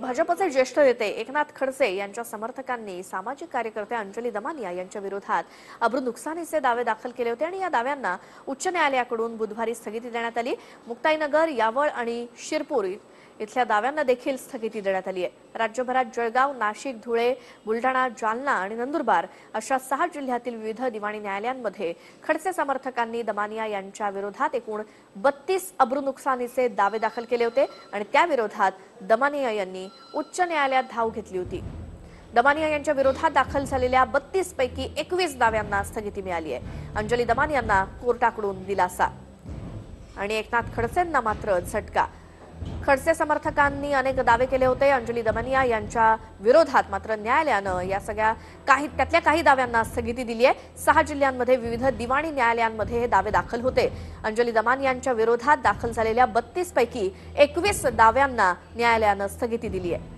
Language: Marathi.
भाजपचे ज्येष्ठ नेते एकनाथ खडसे यांच्या समर्थकांनी सामाजिक कार्यकर्ते अंजली दमानिया यांच्या विरोधात अब्रू नुकसानीचे दावे दाखल केले होते आणि या दाव्यांना उच्च न्यायालयाकडून बुधवारी स्थगिती देण्यात आली. मुक्ताईनगर यावळ आणि शिरपूर इथल्या दाव्यांना देखील स्थगिती देण्यात आली आहे. राज्यभरात जळगाव नाशिक धुळे बुलढाणा जालना आणि नंदुरबार अशा सहा जिल्ह्यातील विविध दिवाणी न्यायालयांमध्ये खडसे समर्थकांनी दमानिया यांच्या विरोधात एकूण बत्तीस अब्रू नुकसानीचे दावे दाखल केले होते आणि त्याविरोधात दमानिया यांनी उच्च न्यायालयात धाव घेतली होती. दमानिया यांच्या विरोधात दाखल झालेल्या बत्तीस पैकी एकवीस दाव्यांना स्थगिती मिळाली आहे. अंजली दमानियांना कोर्टाकडून दिलासा. आणि एकनाथ खडसेंना मात्र झटका. खडसे समर्थकांनी अनेक दावे केले होते. अंजली दमनिया यांच्या विरोधात मात्र न्यायालयानं या सगळ्या काही त्यातल्या काही दाव्यांना स्थगिती दिली आहे. सहा जिल्ह्यांमध्ये विविध दिवाणी न्यायालयांमध्ये हे दावे दाखल होते. अंजली दमान यांच्या विरोधात दाखल झालेल्या बत्तीस पैकी एकवीस दाव्यांना न्यायालयानं स्थगिती दिली आहे.